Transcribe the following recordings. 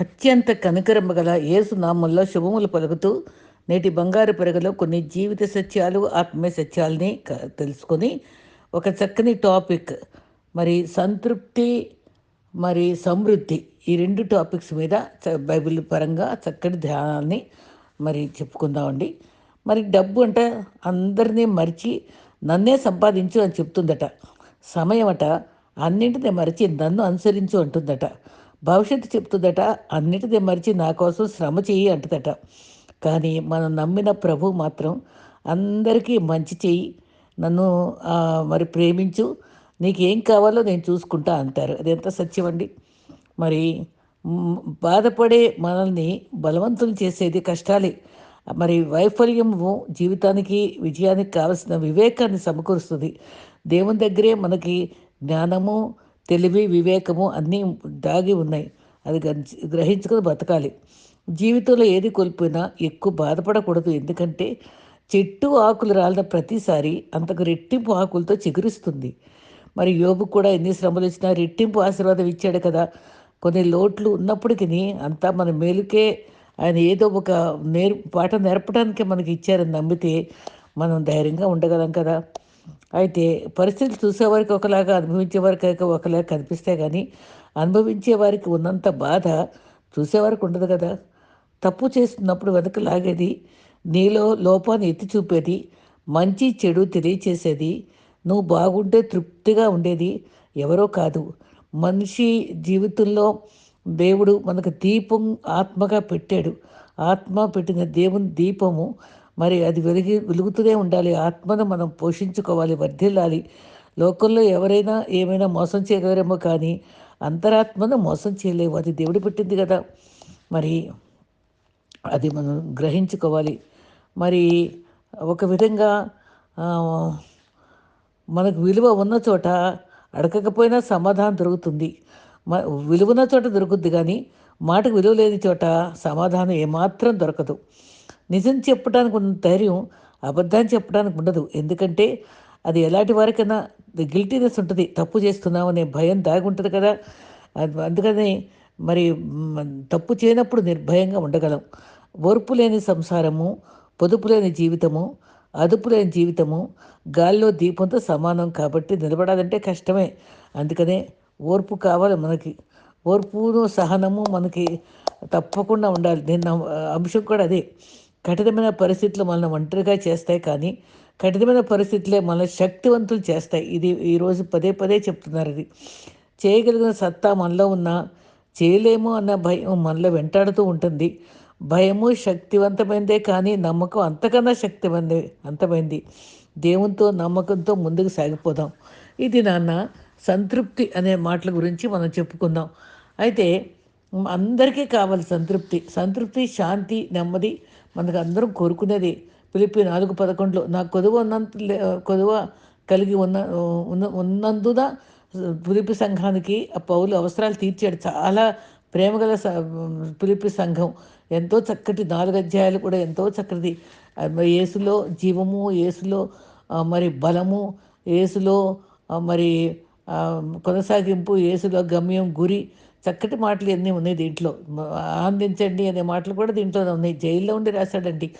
అత్యంత కనికరమ గల యేసు నామంలో శుభములు పలుకుతూ నేటి బంగారు పెరగలో కొన్ని జీవిత సత్యాలు ఆత్మీయ సత్యాలని తెలుసుకొని ఒక చక్కని టాపిక్ మరి సంతృప్తి మరి సమృద్ధి ఈ రెండు టాపిక్స్ మీద బైబిల్ పరంగా చక్కటి ధ్యానాన్ని మరి చెప్పుకుందామండి. మరి డబ్బు అంటే అందరినీ మరిచి నన్నే సంపాదించు అని చెప్తుందట. సమయం అట అన్నింటినీ మరిచి నన్ను అనుసరించు అంటుందట. భవిష్యత్తు చెప్తుందట అన్నిటిది మరిచి నా కోసం శ్రమ చెయ్యి అంటుందట. కానీ మనం నమ్మిన ప్రభు మాత్రం అందరికీ మంచి చేయి నన్ను మరి ప్రేమించు నీకేం కావాలో నేను చూసుకుంటా అంటారు. అది ఎంత సత్యం అండి మరి బాధపడే మనల్ని బలవంతం చేసేది కష్టాలే. మరి వైఫల్యము జీవితానికి విజయానికి కావలసిన వివేకాన్ని సమకూరుస్తుంది. దేవుని దగ్గరే మనకి జ్ఞానము తెలివి వివేకము అన్నీ దాగి ఉన్నాయి. అది గ్రహించుకుని గ్రహించుకొని బతకాలి. జీవితంలో ఏది కోల్పోయినా ఎక్కువ బాధపడకూడదు. ఎందుకంటే చెట్టు ఆకులు రాలిన ప్రతిసారి అంతకు రెట్టింపు ఆకులతో చిగురిస్తుంది. మరి యోబు కూడా ఎన్ని శ్రమలు ఇచ్చినా రెట్టింపు ఆశీర్వాదం ఇచ్చాడు కదా. కొన్ని లోట్లు ఉన్నప్పటికీ అంతా మన మేలుకే ఆయన ఏదో ఒక నేర్ పాఠం నేర్పడానికి మనకి ఇచ్చారని నమ్మితే మనం ధైర్యంగా ఉండగలం కదా. అయితే పరిస్థితులు చూసేవారికి ఒకలాగా అనుభవించే వారికి ఒకలాగా కనిపిస్తే కానీ అనుభవించే వారికి ఉన్నంత బాధ చూసేవారికి ఉండదు కదా. తప్పు చేస్తున్నప్పుడు వెనక లాగేది నీలో లోపాన్ని ఎత్తి చూపేది మంచి చెడు తెలియచేసేది నువ్వు బాగుంటే తృప్తిగా ఉండేది ఎవరో కాదు. మనిషి జీవితంలో దేవుడు మనకు దీపం ఆత్మగా పెట్టాడు. ఆత్మ పెట్టిన దేవుని దీపము మరి అది వెలిగి వెలుగుతూనే ఉండాలి. ఆత్మను మనం పోషించుకోవాలి వర్ధిల్లాలి. లోకంలో ఎవరైనా ఏమైనా మోసం చేయగలరేమో కానీ అంతరాత్మను మోసం చేయలేము అది దేవుడు పెట్టింది కదా. మరి అది మనం గ్రహించుకోవాలి. మరి ఒక విధంగా మనకు విలువ ఉన్న చోట అడగకపోయినా సమాధానం దొరుకుతుంది. మ విలువన్న చోట దొరుకుద్ది కానీ మాటకు విలువ లేని చోట సమాధానం ఏమాత్రం దొరకదు. నిజం చెప్పడానికి ఉన్న ధైర్యం అబద్ధాన్ని చెప్పడానికి ఉండదు. ఎందుకంటే అది ఎలాంటి వారికైనా గిల్టీనెస్ ఉంటుంది. తప్పు చేస్తున్నామనే భయం దాగి ఉంటుంది కదా. అందుకని మరి తప్పు చేయనప్పుడు నిర్భయంగా ఉండగలం. ఓర్పు లేని సంసారము పొదుపు లేని జీవితము అదుపు లేని జీవితము గాల్లో దీపంతో సమానం కాబట్టి నిలబడాలంటే కష్టమే. అందుకనే ఓర్పు కావాలి మనకి. ఓర్పును సహనము మనకి తప్పకుండా ఉండాలి. నేను అంశం కూడా అదే. కఠినమైన పరిస్థితులు మనల్ని ఒంటరిగా చేస్తాయి కానీ కఠినమైన పరిస్థితులే మనల్ని శక్తివంతులు చేస్తాయి. ఇది ఈరోజు పదే పదే చెప్తున్నారు ఇది. చేయగలిగిన సత్తా మనలో ఉన్న చేయలేము అన్న భయం మనలో వెంటాడుతూ ఉంటుంది. భయము శక్తివంతమైందే కానీ నమ్మకం అంతకన్నా శక్తివంది అంతమైంది. దేవునితో నమ్మకంతో ముందుకు సాగిపోదాం. ఇది నాన్న సంతృప్తి అనే మాటల గురించి మనం చెప్పుకుందాం. అయితే అందరికీ కావాలి సంతృప్తి. సంతృప్తి శాంతి నెమ్మది మనకు అందరం కోరుకునేది పిలిపి నాలుగు పదకొండులో నా కొదువ ఉన్నంత లే- కొదువ కలిగి ఉన్న ఉన్న- ఉన్నందున పిలిపి సంఘానికి ఆ పౌలు అవసరాలు తీర్చాడు. చాలా ప్రేమగల స- పిలిపి సంఘం. ఎంతో చక్కటి నాలుగు అధ్యాయాలు కూడా ఎంతో చక్కటి ఏసులో యేసులో జీవము యేసులో మరి బలము యేసులో మరి కొనసాగింపు యేసులో గమ్యం గురి చక్కటి మాటలు ఎన్ని ఉన్నాయి దీంట్లో. ఆనందించండి అనే మాటలు కూడా దీంట్లోనే ఉన్నాయి. జైల్లో ఉండి రాశాడండి.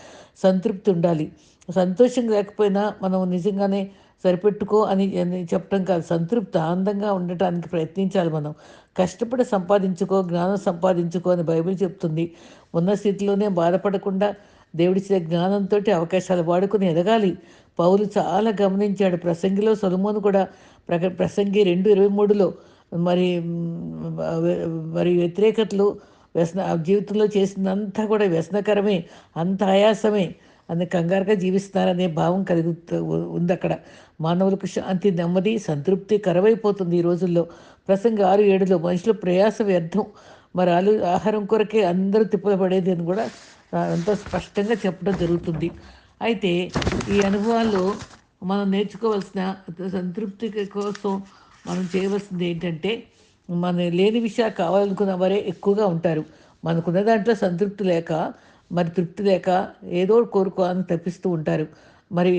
సంతృప్తి ఉండాలి. సంతోషం లేకపోయినా మనం నిజంగానే సరిపెట్టుకో అని చెప్పడం కాదు. సంతృప్తి ఆనందంగా ఉండటానికి ప్రయత్నించాలి మనం. కష్టపడి సంపాదించుకో జ్ఞానం సంపాదించుకో అని బైబిల్ చెప్తుంది. ఉన్న స్థితిలోనే బాధపడకుండా దేవుడిచ్చిన జ్ఞానంతో అవకాశాలు వాడుకుని ఎదగాలి. పౌలు చాలా గమనించాడు. ప్రసంగిలో సొలమోను కూడా ప్రక ప్రసంగి రెండు ఇరవై మూడులో మరి మరి వ్యతిరేకతలు వ్యసన జీవితంలో చేసినంతా కూడా వ్యసనకరమే అంత ఆయాసమే. అని కంగారుగా జీవిస్తున్నారనే భావం కలిగి ఉంది అక్కడ మానవులకు శాంతి నెమ్మది సంతృప్తి కరవైపోతుంది ఈ రోజుల్లో. ప్రసంగ ఆరు ఏడులో మనుషుల ప్రయాస వ్యర్థం. మరి ఆలు ఆహారం కొరకే అందరూ తిప్పలు పడేది అని కూడా ఆ, ఎంతో స్పష్టంగా చెప్పడం జరుగుతుంది. అయితే ఈ అనుభవాల్లో మనం నేర్చుకోవాల్సిన సంతృప్తి కోసం మనం చేయవలసింది ఏంటంటే మన లేని విషయాలు కావాలనుకున్న వారే ఎక్కువగా ఉంటారు. మనకున్న దాంట్లో సంతృప్తి లేక మరి తృప్తి లేక ఏదో కోరుకోవాలని తప్పిస్తూ ఉంటారు. మరి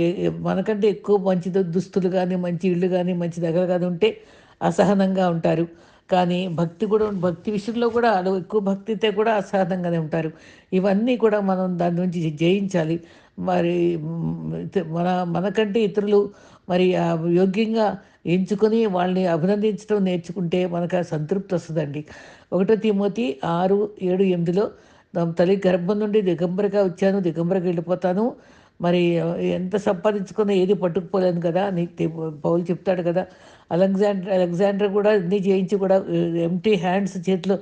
మనకంటే ఎక్కువ మంచి దుస్తులు కానీ మంచి ఇళ్ళు కానీ మంచి దగ్గర కానీ ఉంటే అసహనంగా ఉంటారు. కానీ భక్తి కూడా భక్తి విషయంలో కూడా వాళ్ళు ఎక్కువ భక్తితే కూడా అసాధంగానే ఉంటారు. ఇవన్నీ కూడా మనం దాని నుంచి జయించాలి. మరి మన మనకంటే ఇతరులు మరి ఆ యోగ్యంగా ఎంచుకొని వాళ్ళని అభినందించడం నేర్చుకుంటే మనకు ఆ సంతృప్తి వస్తుందండి. ఒకటో తిమోతి ఆరు ఏడు ఎనిమిదిలో తల్లి గర్భం నుండి దిగంబరగా వచ్చాను దిగంబరగా వెళ్ళిపోతాను. మరి ఎంత సంపాదించుకున్నా ఏది పట్టుకుపోలేను కదా అని పౌలు చెప్తాడు కదా అలెగ్జాండర్ అలెగ్జాండర్ కూడా అన్ని చేయించి కూడా ఎంటీ హ్యాండ్స్ చేతిలో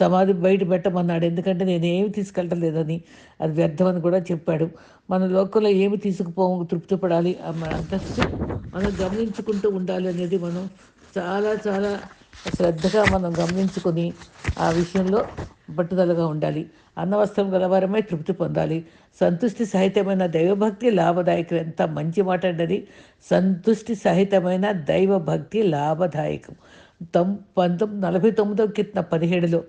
సమాధి బయట పెట్టమన్నాడు. ఎందుకంటే నేను ఏమి తీసుకెళ్ళలేదని అది వ్యర్థమని కూడా చెప్పాడు. మన లోకంలో ఏమి తీసుకుపోము తృప్తి పడాలి. ఆ మన అంతస్తు మనం గమనించుకుంటూ ఉండాలి అనేది మనం చాలా చాలా శ్రద్ధగా మనం గమనించుకొని ఆ విషయంలో పట్టుదలగా ఉండాలి. అన్నవస్త్రం గలవారమై తృప్తి పొందాలి. సంతుష్టి సహితమైన దైవభక్తి లాభదాయకం. ఎంత మంచి మాట అండి సంతుష్టి సహితమైన దైవభక్తి లాభదాయకం. తొం పంతొమ్మిది నలభై తొమ్మిదో కింద పదిహేడులో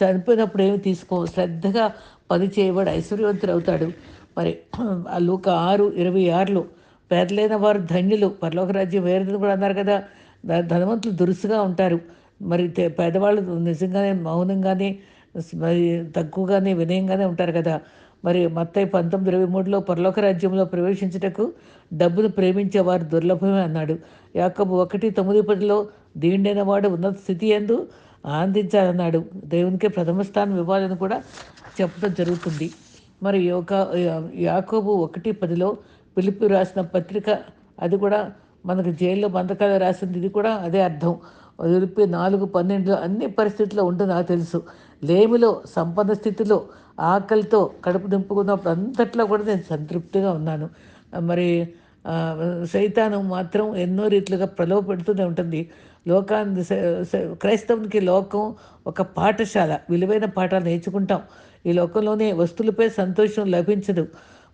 చనిపోయినప్పుడు ఏమి తీసుకో శ్రద్ధగా పని చేయబడి ఐశ్వర్యవంతుడు అవుతాడు. మరి ఆ లోక ఆరు ఇరవై ఆరులో పేదలైన వారు ధన్యులు. పరలోక రాజ్యం కూడా అన్నారు కదా. ధనవంతులు దురుసుగా ఉంటారు. మరి పేదవాళ్ళు నిజంగానే మౌనంగానే మరి తక్కువగానే వినయంగానే ఉంటారు కదా. మరి మత్తయి పంతొమ్మిది ఇరవై మూడులో పరలోక రాజ్యంలో ప్రవేశించుటకు డబ్బును ప్రేమించేవారు దుర్లభమే అన్నాడు. యాకబు ఒకటి తొమ్మిది పదిలో దీండైన వాడు ఉన్నత స్థితి ఎందు ఆనందించాలన్నాడు. దేవునికే ప్రథమ స్థానం ఇవ్వాలని కూడా చెప్పడం జరుగుతుంది. మరి ఒక యాకోబు ఒకటి పదిలో పిలిపి రాసిన పత్రిక అది కూడా మనకు జైల్లో బంధకాలు రాసింది ఇది కూడా అదే అర్థం. పిలిపి నాలుగు పన్నెండులో అన్ని పరిస్థితుల్లో ఉంటుంది నాకు తెలుసు. లేమిలో సంపన్న స్థితిలో ఆకలితో కడుపు నింపుకున్నప్పుడు అంతట్లో కూడా నేను సంతృప్తిగా ఉన్నాను. మరి ఆ, సైతానం మాత్రం ఎన్నో రీతిలుగా ప్రలోభ పెడుతూనే ఉంటుంది. లోకాన్ని క్రైస్తవునికి లోకం ఒక పాఠశాల. విలువైన పాఠాలు నేర్చుకుంటాం. ఈ లోకంలోనే వస్తువులపై సంతోషం లభించదు.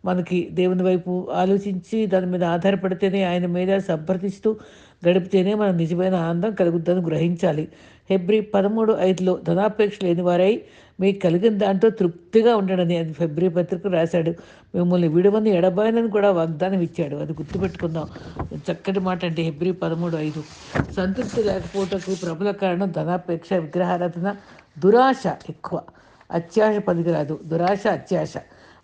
మనకి దేవుని వైపు ఆలోచించి దాని మీద ఆధారపడితేనే ఆయన మీద సంప్రదిస్తూ గడిపితేనే మనం నిజమైన ఆనందం కలుగుద్దని గ్రహించాలి. ఫిబ్రి పదమూడు ఐదులో ధనాపేక్ష లేని వారై మీకు కలిగిన దాంట్లో తృప్తిగా ఉండడని అది ఫిబ్రి పత్రిక రాశాడు. మిమ్మల్ని విడవని ఎడబాయనని కూడా వాగ్దానం ఇచ్చాడు. అది గుర్తుపెట్టుకుందాం. చక్కటి మాట అంటే ఫిబ్రి పదమూడు ఐదు. సంతృప్తి లేకపోవటకు ప్రబల కారణం ధనాపేక్ష విగ్రహారాధన దురాశ ఎక్కువ. అత్యాశ పనికిరాదు. దురాశ అత్యాశ.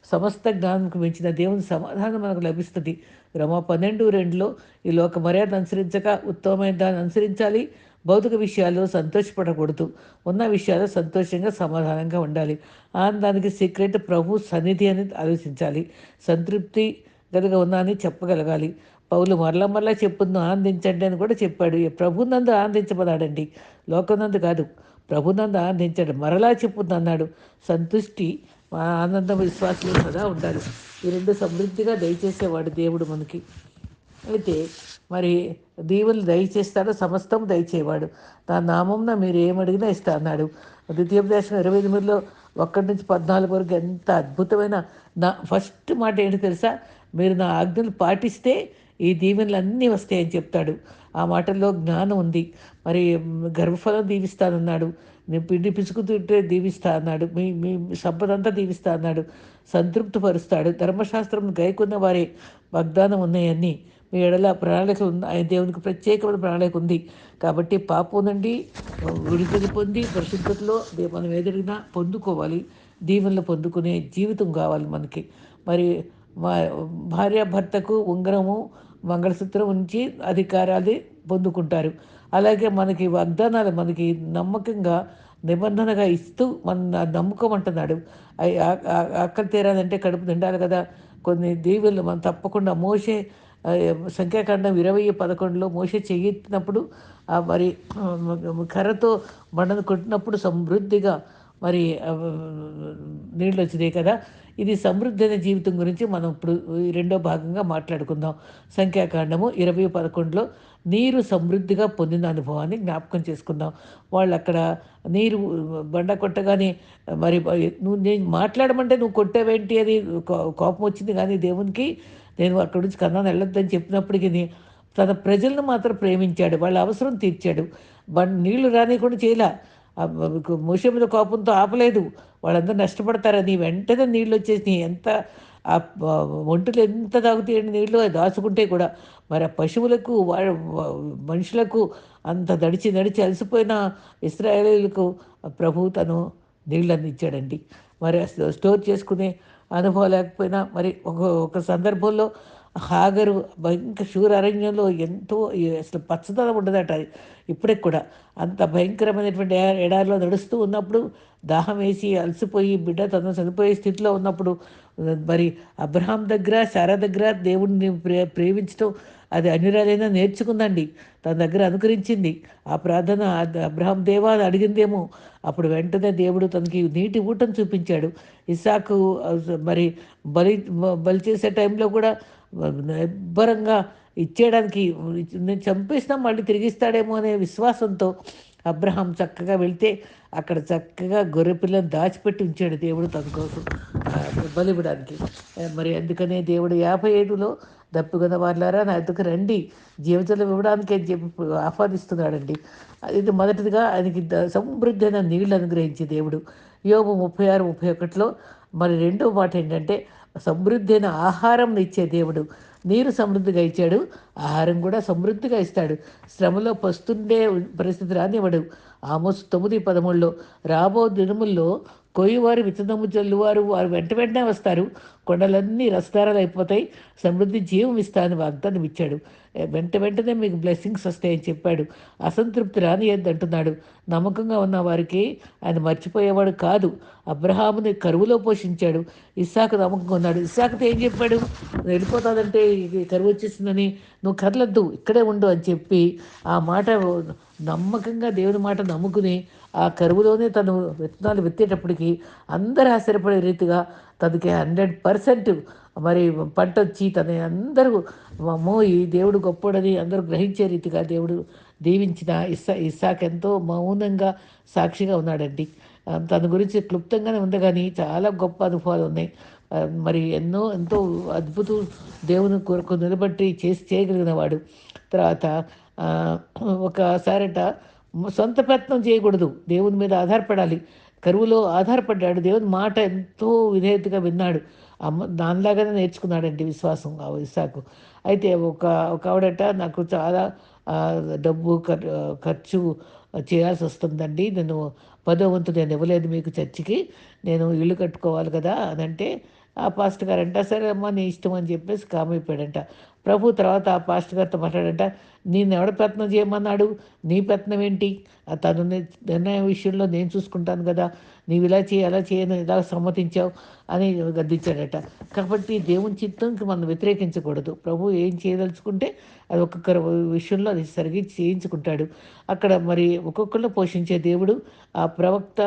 సమస్త జ్ఞానంకు మించిన దేవుని సమాధానం మనకు లభిస్తుంది. రమ పన్నెండు రెండులో ఈ లోక మర్యాద అనుసరించక ఉత్తమమైన దాన్ని అనుసరించాలి. భౌతిక విషయాల్లో సంతోషపడకూడదు. ఉన్న విషయాల్లో సంతోషంగా సమాధానంగా ఉండాలి. ఆనందానికి సీక్రెట్ ప్రభు సన్నిధి అని ఆలోచించాలి. సంతృప్తి గదిగా ఉన్నానని చెప్పగలగాలి. పౌలు మరలా మరలా చెప్పును ఆనందించండి అని కూడా చెప్పాడు. ప్రభు ప్రభునందు ఆనందించబడాడండి? లోకనందు కాదు. ప్రభునందు ఆనందించాడు. మరలా చెప్పును అన్నాడు. సంతుష్టి మా ఆనందం విశ్వాసం సదా ఉండాలి. ఈ రెండు సమృద్ధిగా దయచేసేవాడు దేవుడు మనకి. అయితే మరి దీవులు దయచేస్తాడు సమస్తం దయచేవాడు. నా నామంన మీరు ఏమడిగినా ఇస్తా అన్నాడు. ద్వితీయోపదేశం ఇరవై ఎనిమిదిలో ఒక్కటి నుంచి పద్నాలుగు వరకు ఎంత అద్భుతమైన నా ఫస్ట్ మాట ఏంటి తెలుసా? మీరు నా ఆజ్ఞలు పాటిస్తే ఈ దీవెనలు అన్నీ వస్తాయని చెప్తాడు. ఆ మాటల్లో జ్ఞానం ఉంది. మరి గర్భఫలం దీవిస్తానన్నాడు. నేను పిండి పిసుకుతుంటే దీవిస్తా అన్నాడు. మీ మీ సంపదంతా దీవిస్తా అన్నాడు. సంతృప్తి పరుస్తాడు ధర్మశాస్త్రం గైకున్న వారే వాగ్దానం ఉన్నాయన్నీ. మీ ఎడల ప్రణాళిక ఉంది. ఆయన దేవునికి ప్రత్యేకమైన ప్రణాళిక ఉంది. కాబట్టి పాపం నుండి విడుదల పొంది పరిశుద్ధతలో మనం ఎదురుగా పొందుకోవాలి. దీవెనలు పొందుకునే జీవితం కావాలి మనకి. మరి మా భర్తకు ఉంగరము మంగళసూత్రం ఉంచి అధికారాలు పొందుకుంటారు. అలాగే మనకి వాగ్దానాలు మనకి నమ్మకంగా నిబంధనగా ఇస్తూ మన నమ్ముకోమంటున్నాడు అయ్ ఆ- తీరాలంటే కడుపు నిండాలి కదా. కొన్ని దీవులు మనం తప్పకుండా మోసే సంఖ్యాకాండం ఇరవై పదకొండులో మోస చెయ్యెత్తినప్పుడు ఆ మరి కర్రతో బండను కొట్టినప్పుడు సమృద్ధిగా మరి నీళ్ళు వచ్చినాయి కదా. ఇది సమృద్ధి అనే జీవితం గురించి మనం ఇప్పుడు ఈ రెండో భాగంగా మాట్లాడుకుందాం. సంఖ్యాకాండము ఇరవై పదకొండులో నీరు సమృద్ధిగా పొందిన అనుభవాన్ని జ్ఞాపకం చేసుకుందాం. వాళ్ళు అక్కడ నీరు బండ కొట్టగానే మరి నువ్వు నేను మాట్లాడమంటే నువ్వు కొట్టావేంటి అని కో- కోపం వచ్చింది. కానీ దేవునికి నేను అక్కడి నుంచి కన్నాను వెళ్ళొద్దని చెప్పినప్పటికీ తన ప్రజలను మాత్రం ప్రేమించాడు. వాళ్ళ అవసరం తీర్చాడు. బండ్ నీళ్ళు రానికుండా చేయలే. ఆ మోసే మీద కోపంతో ఆపలేదు. వాళ్ళందరూ నష్టపడతారని వెంటనే నీళ్ళు వచ్చేసి ఎంత ఆ ఒంటులు ఒంటెలు ఎంత తాగుతాయండి నీళ్ళు అది దాచుకుంటే కూడా మరి ఆ పశువులకు వాళ్ళ మనుషులకు అంత నడిచి నడిచి అలసిపోయిన ఇస్రాయేలీలకు ప్రభు తను నీళ్ళని ఇచ్చాడండి మరి స్టోర్ చేసుకునే అనుభవం లేకపోయినా మరి ఒక ఒక సందర్భంలో హాగరు భయంకర శూర అరణ్యంలో ఎంతో అసలు పచ్చదనం ఉండదట. ఇప్పటికి కూడా అంత భయంకరమైనటువంటి ఎడారిలో నడుస్తూ ఉన్నప్పుడు దాహం వేసి అలసిపోయి బిడ్డ తను చనిపోయే స్థితిలో ఉన్నప్పుడు మరి అబ్రహాం దగ్గర శారా దగ్గర దేవుడిని ప్రే ప్రేమించడం అది అన్యురాలైనా నేర్చుకుందండి. తన దగ్గర అనుకరించింది. ఆ ప్రార్థన అబ్రహాం దేవా అని అడిగిందేమో. అప్పుడు వెంటనే దేవుడు తనకి నీటి ఊటను చూపించాడు. ఇసాకు మరి బలి బలి చేసే టైంలో కూడా నిబ్బరంగా ఇచ్చేయడానికి నేను చంపేసినా మళ్ళీ తిరిగిస్తాడేమో అనే విశ్వాసంతో అబ్రహాం చక్కగా వెళ్తే అక్కడ చక్కగా గొర్రెపిల్లని దాచిపెట్టి ఉంచాడు దేవుడు తన కోసం. బలివ్వడానికి మరి అందుకనే దేవుడు యాభై ఏడులో దప్పుకున్న వాళ్ళారా నా ఎద్దుకు రండి జీవితంలో ఇవ్వడానికి అని చెప్పి ఆహ్వానిస్తున్నాడండి. ఇది మొదటిదిగా ఆయనకి ద- సమృద్ధి అయిన నీళ్ళు అనుగ్రహించే దేవుడు. యోగు ముప్పై ఆరు ముప్పై ఒకటిలో మరి రెండో మాట ఏంటంటే సమృద్ధి అయిన ఆహారం ఇచ్చే దేవుడు. నీరు సమృద్ధిగా ఇచ్చాడు ఆహారం కూడా సమృద్ధిగా ఇస్తాడు. శ్రమలో పస్తుండే పరిస్థితి రానివ్వడు. ఆమోస్ తొమ్మిది పదమూడులో రాబో దినముల్లో కోయివారు విత్తనము చల్లువారు వారు వెంట వెంటనే వస్తారు. కొండలన్నీ రసదారాలు అయిపోతాయి. సమృద్ధి జీవం ఇస్తానని వాగ్దానం ఇచ్చాడు. వెంట వెంటనే మీకు బ్లెస్సింగ్స్ వస్తాయని చెప్పాడు. అసంతృప్తి రానియద్దు అంటున్నాడు నమ్మకంగా ఉన్న వారికి ఆయన మర్చిపోయేవాడు కాదు. అబ్రహాముని కరువులో పోషించాడు. ఇస్సాకు నమ్మకంగా ఉన్నాడు. ఇస్సాకుతో ఏం చెప్పాడు? నువ్వు వెళ్ళిపోతాదంటే ఇది కరువు వచ్చేసిందని నువ్వు కదలద్దు. ఇక్కడే ఉండు అని చెప్పి ఆ మాట నమ్మకంగా దేవుని మాట నమ్ముకుని ఆ కరువులోనే తను విత్తనాలు విత్తేటప్పటికి అందరూ ఆశ్చర్యపడే రీతిగా తనకి హండ్రెడ్ పర్సెంట్ మరి పంట వచ్చి తన అందరూ అమ్మో ఈ దేవుడు గొప్పడని అందరూ గ్రహించే రీతిగా దేవుడు దీవించిన ఇస్సా ఇస్సాక్ ఎంతో మౌనంగా సాక్షిగా ఉన్నాడండి. తన గురించి క్లుప్తంగానే ఉంది కానీ చాలా గొప్ప అనుభవాలు ఉన్నాయి. మరి ఎన్నో ఎంతో అద్భుతం దేవుని కొరకు నిలబట్టి చేసి చేయగలిగిన వాడు. తర్వాత ఒకసారట సొంత ప్రయత్నం చేయకూడదు. దేవుని మీద ఆధారపడాలి. కరువులో ఆధారపడ్డాడు. దేవుని మాట ఎంతో విధేయతగా విన్నాడు. అమ్మ దానిలాగానే నేర్చుకున్నాడండి విశ్వాసం ఆ ఇసాకు అయితే ఒక ఒక ఆవిడట నాకు చాలా డబ్బు ఖర్చు చేయాల్సి వస్తుందండి నేను పదో వంతు నేను ఇవ్వలేదు మీకు చర్చికి. నేను ఇల్లు కట్టుకోవాలి కదా అని అంటే ఆ పాస్టర్ గారు అంట సరే అమ్మా నీ ఇష్టం అని చెప్పేసి కామైపోయాడంట ప్రభు తర్వాత ఆ పాస్టర్ గారితో మాట్లాడంట నేను ఎవడ ప్రయత్నం చేయమన్నాడు? నీ ప్రయత్నం ఏంటి? తను నిర్ణయం విషయంలో నేను చూసుకుంటాను కదా. నీవు ఇలా చేయి అలా చేయను ఇలా సమ్మతించావు అని గద్దించాడట. కాబట్టి దేవుని చిత్తంకి మనం వ్యతిరేకించకూడదు. ప్రభు ఏం చేయదలుచుకుంటే అది ఒక్కొక్కరు విషయంలో అది సరిగి చేయించుకుంటాడు. అక్కడ మరి ఒక్కొక్కరిలో పోషించే దేవుడు ఆ ప్రవక్త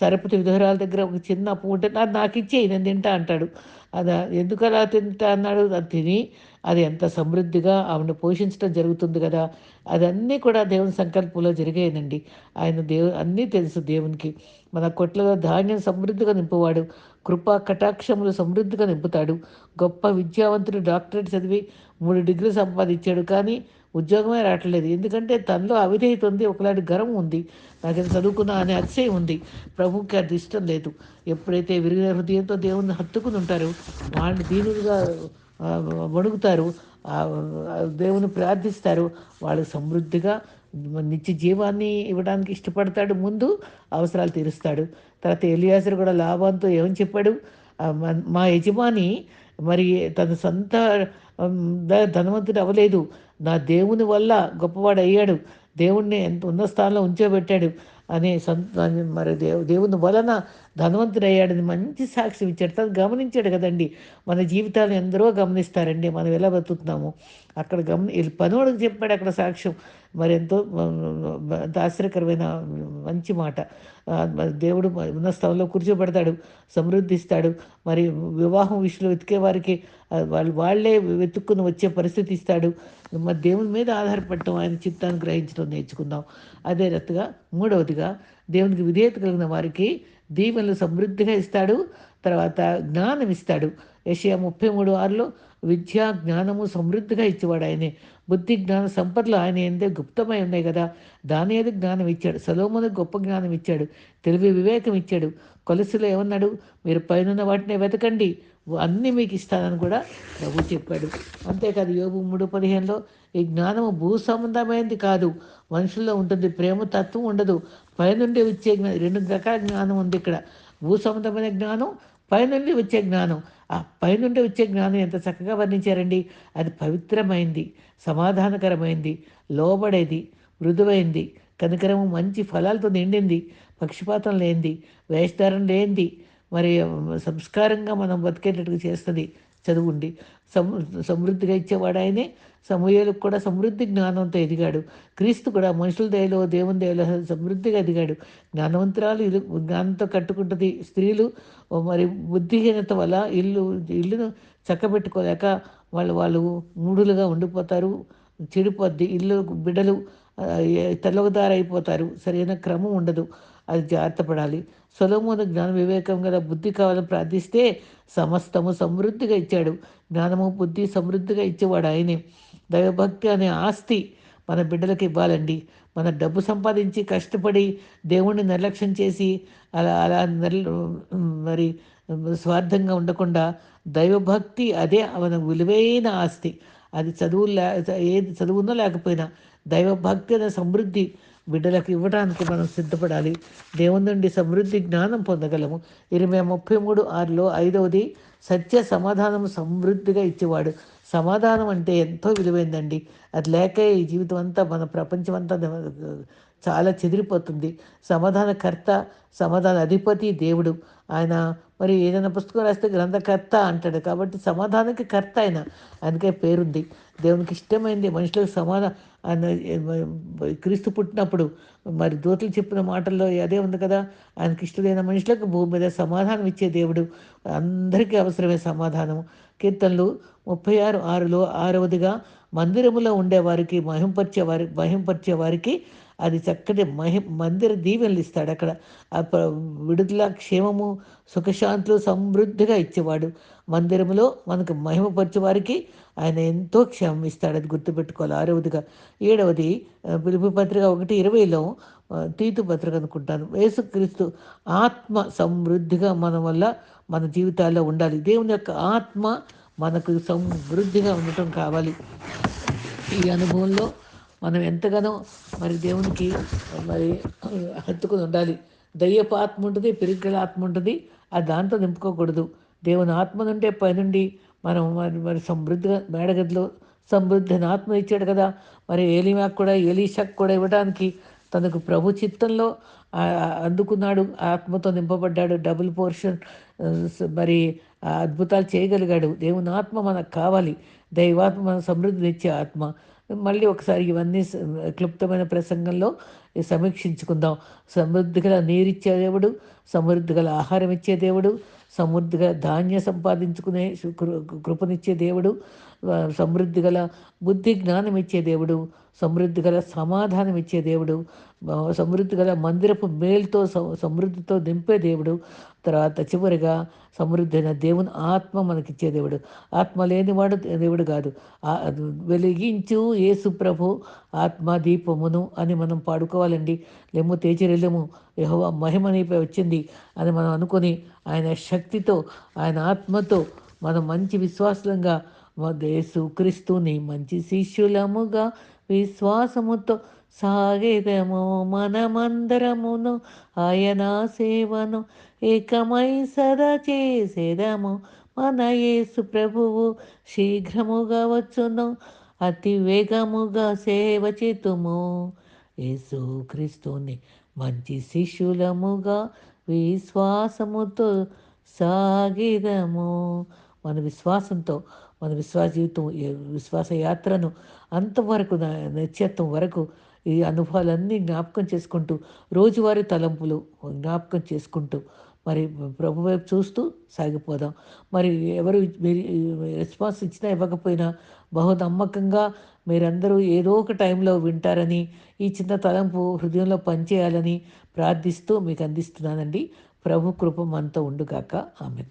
సరపతి విధురాల దగ్గర ఒక చిన్న అప్పు ఉంటే "నా- నాకు ఇచ్చే నేను తింటా అంటాడు. అది ఎందుకు అలా తింటా అన్నాడు. అది తిని అది ఎంత సమృద్ధిగా ఆమెను పోషించడం జరుగుతుంది కదా. అదన్నీ కూడా దేవుని సంకల్పంలో జరిగేదండి ఆయన దేవు అన్నీ తెలుసు దేవునికి. మన కొట్లలో ధాన్యం సమృద్ధిగా నింపువాడు. కృపా కటాక్షములు సమృద్ధిగా నింపుతాడు. గొప్ప విద్యావంతుడు డాక్టరేట్ చదివి మూడు డిగ్రీలు సంపాదించాడు కానీ ఉద్యోగమే రావట్లేదు. ఎందుకంటే తనలో అవిధేయత ఉంది ఒకలాంటి గర్వం ఉంది. నాకు ఇది చదువుకున్నా అనే అతిశయం ఉంది. ప్రభుకి అది ఇష్టం లేదు. ఎప్పుడైతే విరిగిన హృదయంతో దేవుని హత్తుకుని ఉంటారో వాళ్ళని దీనులుగా వణుకుతారు దేవుని ప్రార్థిస్తారు వాళ్ళు సమృద్ధిగా నిత్య జీవాన్ని ఇవ్వడానికి ఇష్టపడతాడు ముందు అవసరాలు తీరుస్తాడు. తర్వాత ఎలియాసరు కూడా లాభంతో ఏమని చెప్పాడు? మా యజమాని మరి తన సొంత ధనవంతుడు అవ్వలేదు. నా దేవుని వల్ల గొప్పవాడు అయ్యాడు. దేవుణ్ణి ఎంత ఉన్న స్థానంలో ఉంచోబెట్టాడు అనే సొంత మరి దేవు దేవుని వలన ధనవంతుడు అయ్యాడని మంచి సాక్ష్యం ఇచ్చాడు. తను గమనించాడు కదండి. మన జీవితాలు ఎందరో గమనిస్తారండి. మనం ఎలా బతుకుతున్నాము అక్కడ గమని పనివాడికి చెప్పాడు అక్కడ సాక్ష్యం. మరి ఎంతో ఆశ్చర్యకరమైన మంచి మాట. దేవుడు ఉన్న స్థలంలో కూర్చోబెడతాడు. సమృద్ధిస్తాడు. మరి వివాహం విషయంలో వెతికే వారికి వాళ్ళు వాళ్ళే వెతుక్కుని వచ్చే పరిస్థితి ఇస్తాడు. మరి దేవుని మీద ఆధారపడటం ఆయన చిత్తాన్ని గ్రహించడం నేర్చుకుందాం. అదే రత్తుగా మూడవదిగా దేవునికి విధేయత కలిగిన వారికి దీవెనలు సమృద్ధిగా ఇస్తాడు. తర్వాత జ్ఞానం ఇస్తాడు. ఏషియా ముప్పై మూడు ఆరులో విద్య జ్ఞానము సమృద్ధిగా ఇచ్చేవాడు ఆయనే. బుద్ధి జ్ఞాన సంపదలు ఆయన ఎందే గుప్తమై ఉన్నాయి కదా. దాని ఏది జ్ఞానం ఇచ్చాడు. సలోమును గొప్ప జ్ఞానం ఇచ్చాడు. తెలివి వివేకం ఇచ్చాడు. కొలసులో ఏమన్నాడు? మీరు పైన వాటిని వెతకండి. అన్నీ మీకు ఇస్తానని కూడా ప్రభు చెప్పాడు. అంతేకాదు యోగు మూడు పదిహేనులో ఈ జ్ఞానము భూ సంబంధమైనది కాదు మనుషుల్లో ఉంటుంది ప్రేమ తత్వం ఉండదు. పైనుండి వచ్చే రెండు రకాల జ్ఞానం ఉంది ఇక్కడ. భూ సంబంధమైన జ్ఞానం పైనుండి వచ్చే జ్ఞానం. ఆ పైనుండి వచ్చే జ్ఞానం ఎంత చక్కగా వర్ణించారండి? అది పవిత్రమైంది సమాధానకరమైంది లోబడేది మృదువైంది. కనికరము మంచి ఫలాలతో నిండింది పక్షపాతం లేనిది వేషధారణ లేనిది మరి సంస్కారంగా మనం బతికేటట్టుగా చేస్తుంది చదువుండి. సం సమృద్ధిగా ఇచ్చేవాడు ఆయనే. సమూహలకు కూడా సమృద్ధి జ్ఞానంతో ఎదిగాడు. క్రీస్తు కూడా మనుషుల దయలో దేవుని దయలో సమృద్ధిగా ఎదిగాడు. జ్ఞానవంతురాలు ఇల్లు జ్ఞానంతో కట్టుకుంటుంది. స్త్రీలు మరి బుద్ధిహీనత వల్ల ఇల్లు ఇల్లును చక్కబెట్టుకోలేక వాళ్ళు వాళ్ళు మూడులుగా ఉండిపోతారు. చెడిపోద్ది. ఇల్లు బిడ్డలు తెల్లవదారైపోతారు సరైన క్రమం ఉండదు. అది జాగ్రత్త పడాలి సొలమోను జ్ఞాన వివేకం గల బుద్ధి కావాలని ప్రార్థిస్తే సమస్తము సమృద్ధిగా ఇచ్చాడు. జ్ఞానము బుద్ధి సమృద్ధిగా ఇచ్చేవాడు ఆయనే. దైవభక్తి అనే ఆస్తి మన బిడ్డలకు ఇవ్వాలండి. మన డబ్బు సంపాదించి కష్టపడి దేవుణ్ణి నిర్లక్ష్యం చేసి అలా అలా మరి స్వార్థంగా ఉండకుండా దైవభక్తి అదే మన విలువైన ఆస్తి. అది చదువు లే ఏది చదువున్నా లేకపోయినా దైవభక్తి అనే సమృద్ధి బిడ్డలకు ఇవ్వడానికి మనం సిద్ధపడాలి. దేవుని నుండి సమృద్ధి జ్ఞానం పొందగలము. ఇరవై ముప్పై మూడు ఆరులో ఐదవది సత్య సమాధానం సమృద్ధిగా ఇచ్చేవాడు. సమాధానం అంటే ఎంతో విలువైందండి. అది లేక ఈ జీవితం అంతా మన ప్రపంచం అంతా చాలా చెదిరిపోతుంది. సమాధానకర్త సమాధాన అధిపతి దేవుడు. ఆయన మరి ఏదైనా పుస్తకం రాస్తే గ్రంథకర్త అంటాడు. కాబట్టి సమాధానానికి కర్త ఆయన. అందుకే పేరుంది. దేవునికి ఇష్టమైంది మనుషులకు సమాధానం క్రీస్తు పుట్టినప్పుడు మరి దూతలు చెప్పిన మాటల్లో అదే ఉంది కదా ఆయనకి ఇష్టమైన మనుషులకు భూమి మీద సమాధానం ఇచ్చే దేవుడు అందరికీ అవసరమే సమాధానం కీర్తనలు ముప్పై ఆరు ఆరులో ఆరవదిగా మందిరములో ఉండేవారికి మహింపరిచే వారి మహింపరిచే వారికి అది చక్కటి మహి మందిర దీవెనలు ఇస్తాడు అక్కడ. విడుదల క్షేమము సుఖశాంతులు సమృద్ధిగా ఇచ్చేవాడు. మందిరంలో మనకు మహిమపరిచే వారికి ఆయన ఎంతో క్షేమం ఇస్తాడు. అది గుర్తుపెట్టుకోవాలి. ఆరవదిగా ఏడవది పిలుపు పత్రిక ఒకటి ఇరవైలో తీతు పత్రిక అనుకుంటాను. యేసుక్రీస్తు ఆత్మ సమృద్ధిగా మన వల్ల మన జీవితాల్లో ఉండాలి. దేవుని యొక్క ఆత్మ మనకు సమృద్ధిగా ఉండటం కావాలి. ఈ అనుభవంలో మనం ఎంతగానో మరి దేవునికి మరి హత్తుకుని ఉండాలి. దయ్యపు ఆత్మ ఉంటుంది పెరిగల ఆత్మ ఉంటుంది. ఆ దాంతో నింపుకోకూడదు. దేవుని ఆత్మ నుండే పైనుండి మనం మరి మరి సమృద్ధిగా మేడగదిలో సమృద్ధిని ఆత్మ ఇచ్చాడు కదా. మరి ఏలిమాకు కూడా ఏలీషాకు కూడా ఇవ్వడానికి తనకు ప్రభు చిత్తంలో అందుకున్నాడు. ఆత్మతో నింపబడ్డాడు. డబుల్ పోర్షన్ మరి అద్భుతాలు చేయగలిగాడు. దేవుని ఆత్మ మనకు కావాలి. దైవాత్మ మన సమృద్ధినిచ్చే ఆత్మ. మళ్ళీ ఒకసారి ఇవన్నీ క్లుప్తమైన ప్రసంగంలో సమీక్షించుకుందాం. సమృద్ధిగల నీరిచ్చే దేవుడు సమృద్ధిగల ఆహారం ఇచ్చే దేవుడు సమృద్ధిగా ధాన్య సంపాదించుకునే కృపనిచ్చే దేవుడు సమృద్ధి గల బుద్ధి జ్ఞానం ఇచ్చే దేవుడు సమృద్ధి గల సమాధానం ఇచ్చే దేవుడు సమృద్ధి గల మందిరపు మేలుతో సమృద్ధితో దింపే దేవుడు తర్వాత చివరిగా సమృద్ధి అయిన దేవుని ఆత్మ మనకిచ్చే దేవుడు. ఆత్మ లేనివాడు దేవుడు కాదు. వెలిగించు యేసు ప్రభు ఆత్మ దీపమును అని మనం పాడుకోవాలండి. లెమ్ము తేజరెల్లము యహో మహిమనీపై వచ్చింది అని మనం అనుకొని ఆయన శక్తితో ఆయన ఆత్మతో మనం మంచి విశ్వాసంగా దేశు క్రీస్తుని మంచి శిష్యులముగా విశ్వాసముతో సాగేదము. మనమందరమును ఆయన సేవను ఏకమై సదా చేసేదము. మన యేసు ప్రభువు శీఘ్రముగా వచ్చును అతి వేగముగా సేవ చేతుము. యేసు క్రీస్తుని మంచి శిష్యులముగా విశ్వాసముతో సాగిదము. మన విశ్వాసంతో మన విశ్వాస జీవితం విశ్వాస యాత్రను అంతవరకు నిత్యత్వం వరకు ఈ అనుభవాలన్నీ జ్ఞాపకం చేసుకుంటూ రోజువారీ తలంపులు జ్ఞాపకం చేసుకుంటూ మరి ప్రభు వైపు చూస్తూ సాగిపోదాం. మరి ఎవరు రెస్పాన్స్ ఇచ్చినా ఇవ్వకపోయినా బహు నమ్మకంగా మీరందరూ ఏదో ఒక టైంలో వింటారని ఈ చిన్న తలంపు హృదయంలో పనిచేయాలని ప్రార్థిస్తూ మీకు అందిస్తున్నానండి. ప్రభు కృప మనతో ఉండుగాక. ఆమె